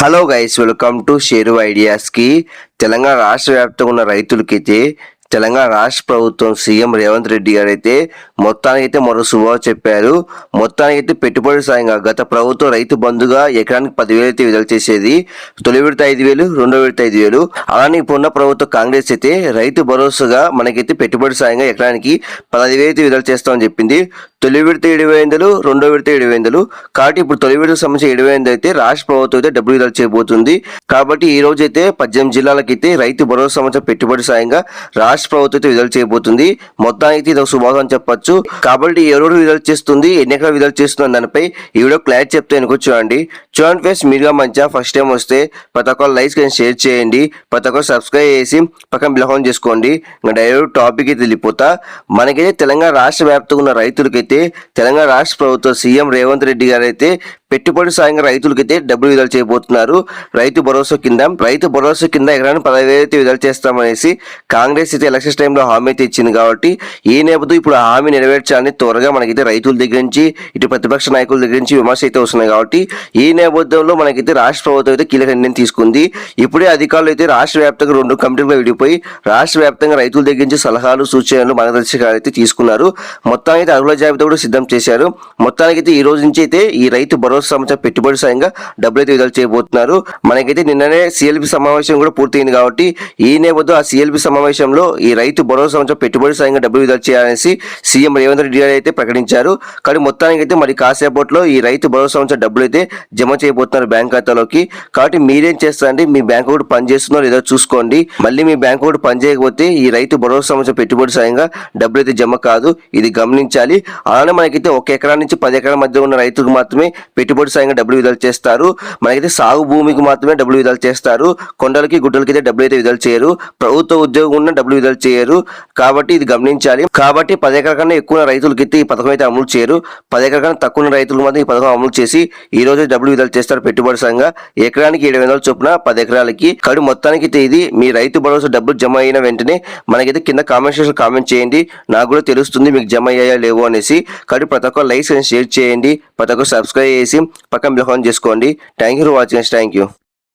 Hello guys welcome to share ఐడియాస్కి Telangana రాష్ట్ర వ్యాప్తంగా ఉన్న రైతులకైతే తెలంగాణ రాష్ట్ర ప్రభుత్వం సీఎం రేవంత్ రెడ్డి గారు అయితే మొత్తానికైతే మరో శుభ చెప్పారు. మొత్తానికి అయితే పెట్టుబడి సాయంగా గత ప్రభుత్వం రైతు బంధుగా ఎకరానికి పదివేలు అయితే విడుదల చేసేది. తొలి విడత ఐదు వేలు రెండో విడత ఐదు వేలు. అలానే ఇప్పుడున్న ప్రభుత్వ కాంగ్రెస్ అయితే రైతు భరోసాగా మనకైతే పెట్టుబడి సాయంగా ఎకరానికి పదహైదు వేలు అయితే విడుదల చేస్తామని చెప్పింది. తొలి విడత ఏడు వేలు రెండో విడత ఏడు వేలు కాబట్టి ఇప్పుడు తొలి విడత సంబంధించి ఏడు వేలు అయితే రాష్ట్ర ప్రభుత్వం అయితే డబ్బులు విడుదల చేయబోతుంది. కాబట్టి ఈ రోజు అయితే పద్దెనిమిది జిల్లాలకైతే రైతు భరోసా సంబంధించిన పెట్టుబడి సాయంగా రాష్ట్ర ప్రభుత్వం అయితే విడుదల చేయబోతుంది. మొత్తానికి ఇది ఒక శుభాగం చెప్పొచ్చు. కాబట్టి ఎవరు విడుదల చేస్తుంది ఎన్ని ఎకరాలు విడుదల చేస్తుంది దానిపై ఈ వీడియో క్లారిటీ చెప్తే అనుకో అండి చూడండి ఫ్రెండ్స్ మీరుగా మంచిగా ఫస్ట్ టైం వస్తే ప్రతి ఒక్కరు లైక్స్ కానీ షేర్ చేయండి. ప్రతి ఒక్కరు సబ్స్క్రైబ్ చేసి పక్కన బిలహోన్ చేసుకోండి. ఇంకా డైరెక్ట్ టాపిక్ అయితే వెళ్ళిపోతా. మనకైతే తెలంగాణ రాష్ట్ర వ్యాప్తంగా ఉన్న రైతులకైతే తెలంగాణ రాష్ట్ర ప్రభుత్వం సీఎం రేవంత్ రెడ్డి గారు అయితే పెట్టుబడి సాయంగా రైతులకైతే డబ్బులు విడుదల చేయబోతున్నారు. రైతు భరోసా కింద రైతు భరోసా కింద ఎకరాన్ని పదహైదు అయితే విడుదల చేస్తామనేసి కాంగ్రెస్ అయితే ఎలక్షన్స్ టైంలో హామీ అయితే ఇచ్చింది కాబట్టి ఈ నేపథ్యం ఇప్పుడు ఆ హామీ నెరవేర్చాలని త్వరగా మనకైతే రైతుల దగ్గర నుంచి ఇటు ప్రతిపక్ష నాయకుల దగ్గర నుంచి విమర్శ అయితే వస్తున్నాయి కాబట్టి ఈ నేపథ్యంలో మనకైతే రాష్ట్ర ప్రభుత్వం అయితే కీలక నిర్ణయం తీసుకుంది. ఇప్పుడే అధికారులు అయితే రాష్ట్ర వ్యాప్తంగా రెండు కమిటీలుగా విడిపోయి రాష్ట్ర వ్యాప్తంగా రైతుల దగ్గర నుంచి సలహాలు సూచనలు మార్గదర్శకాలు అయితే తీసుకున్నారు. మొత్తానికి అయితే అర్హుల జాబితా కూడా సిద్ధం చేశారు. మొత్తానికి అయితే ఈ రోజు నుంచి అయితే ఈ రైతు భరోసా సంస్థ పెట్టుబడి సాయంగా డబ్బులు అయితే విడుదల చేయబోతున్నారు. మనకైతే నిన్ననే సిఎల్పి సమావేశం కూడా పూర్తయింది కాబట్టి ఈ నేపథ్యం ఆ సిఎల్పి సమావేశంలో ఈ రైతు భరోసా సంవత్సరం పెట్టుబడి సాయంగా డబ్బులు విడుదల చేయాలనేసి సీఎం రేవంత్ రెడ్డి గారు అయితే ప్రకటించారు. కానీ మొత్తానికి అయితే మరి కాసేపట్లో ఈ రైతు భరోసా సంవత్సరం డబ్బులు అయితే జమ చేయబోతున్నారు బ్యాంక్ ఖాతాలోకి. కాబట్టి మీరేం చేస్తారండి? మీ బ్యాంక్ కూడా పనిచేస్తుందో లేదో చూసుకోండి. మళ్ళీ మీ బ్యాంక్ కూడా పనిచేయకపోతే ఈ రైతు భరోసా సంవత్సరం పెట్టుబడి సాయంగా డబ్బులు అయితే జమ కాదు. ఇది గమనించాలి. అలానే మనకైతే ఒక ఎకరా నుంచి పది ఎకరాల మధ్య ఉన్న రైతుకు మాత్రమే పెట్టుబడి సాయంగా డబ్బులు విడుదల చేస్తారు. మనకైతే సాగు భూమికి మాత్రమే డబ్బులు విడుదల చేస్తారు. కొండలకి గుడ్డలకి అయితే డబ్బులు అయితే విడుదల చేయరు. ప్రభుత్వ ఉద్యోగం ఉన్న డబ్బులు విడుదల చేయరు. కాబట్టి ఇది గమనించాలి. కాబట్టి పది ఎకరాల కన్నా ఎక్కువ రైతులకి అయితే ఈ పథకం అయితే అమలు చేయరు. పది ఎకరాల కన్నా తక్కువ రైతులకు మాత్రం ఈ పథకం అమలు చేసి ఈ రోజు డబ్బులు విడుదల చేస్తారు పెట్టుబడి సంఘంగా ఎకరానికి ఏడు వందల చొప్పున పది ఎకరాలకి. కడు మొత్తానికి అయితే ఇది మీ రైతు భరోసా డబ్బులు జమ అయిన వెంటనే మనకైతే కింద కామెంట్ సెక్షన్ కామెంట్ చేయండి. నాకు కూడా తెలుస్తుంది మీకు జమ అయ్యాయా లేవో అనేసి. కాబట్టి ప్రతి ఒక్క లైక్స్ షేర్ చేయండి. ప్రతి ఒక్క సబ్స్క్రైబ్ చేసి పక్కన బిల్ చేసుకోండి. Thank you for watching thank you